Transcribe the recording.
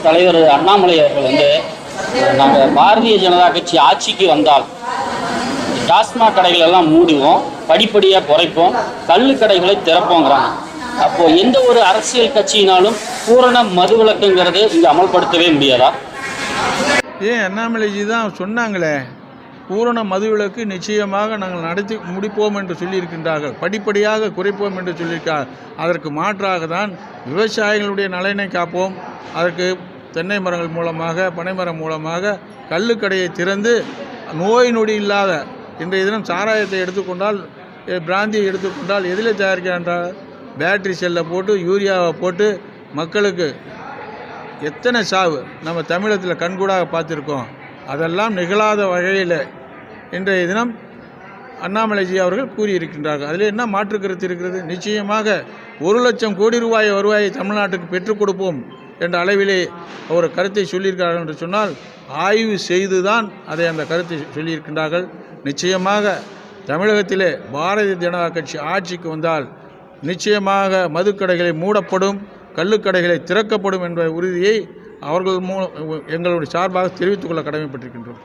தலைவர் அண்ணாமலை அவர்கள் வந்து நாங்கள் பாரதிய ஜனதா கட்சி ஆட்சிக்கு வந்தால் டாஸ்மாக் கடைகள் எல்லாம் மூடுவோம் படிப்படியாக குறைப்போம் கல் கடைகளை திறப்போங்கிறாங்க. அப்போ எந்த ஒரு அரசியல் கட்சியினாலும் பூரண மதுவிலக்குங்கிறது இங்கே அமல்படுத்தவே முடியாதா? ஏன் அண்ணாமலைஜி தான் சொன்னாங்களே பூரண மதுவிலக்கு நிச்சயமாக நாங்கள் நடத்தி முடிப்போம் என்று சொல்லியிருக்கின்றார்கள். படிப்படியாக குறைப்போம் என்று சொல்லியிருக்கார். அதற்கு மாற்றாக தான் விவசாயிகளுடைய நலனை காப்போம். அதற்கு தென்னை மரங்கள் மூலமாக பனைமரம் மூலமாக கல்லுக்கடையை திறந்து நோய் நொடி இல்லாத இன்றைய தினம் சாராயத்தை எடுத்துக்கொண்டால் பிராந்தியை எடுத்துக்கொண்டால் எதில் தயாரிக்கின்றார் பேட்டரி செல்லை போட்டு யூரியாவை போட்டு மக்களுக்கு எத்தனை சாவு நம்ம தமிழகத்தில் கண்கூடாக பார்த்துருக்கோம். அதெல்லாம் நிகழாத வகையில் இன்றைய தினம் அண்ணாமலைஜி அவர்கள் கூறியிருக்கின்றார்கள். அதில் என்ன மாற்று கருத்து இருக்கிறது? நிச்சயமாக ஒரு லட்சம் கோடி ரூபாய் வருவாயை தமிழ்நாட்டுக்கு பெற்றுக் கொடுப்போம் என்ற அளவிலே ஒரு கருத்தை சொல்லியிருக்கிறார்கள் என்று சொன்னால் ஆய்வு செய்து தான் அதை அந்த கருத்தை சொல்லியிருக்கின்றார்கள். நிச்சயமாக தமிழகத்திலே பாரதிய ஜனதா கட்சி ஆட்சிக்கு வந்தால் நிச்சயமாக மதுக்கடைகளை மூடப்படும் கள்ளுக்கடைகளை திறக்கப்படும் என்ற உறுதியை அவர்கள் மூலம் எங்களுடைய சார்பாக தெரிவித்துக் கொள்ள கடமைப்பட்டிருக்கின்றோம்.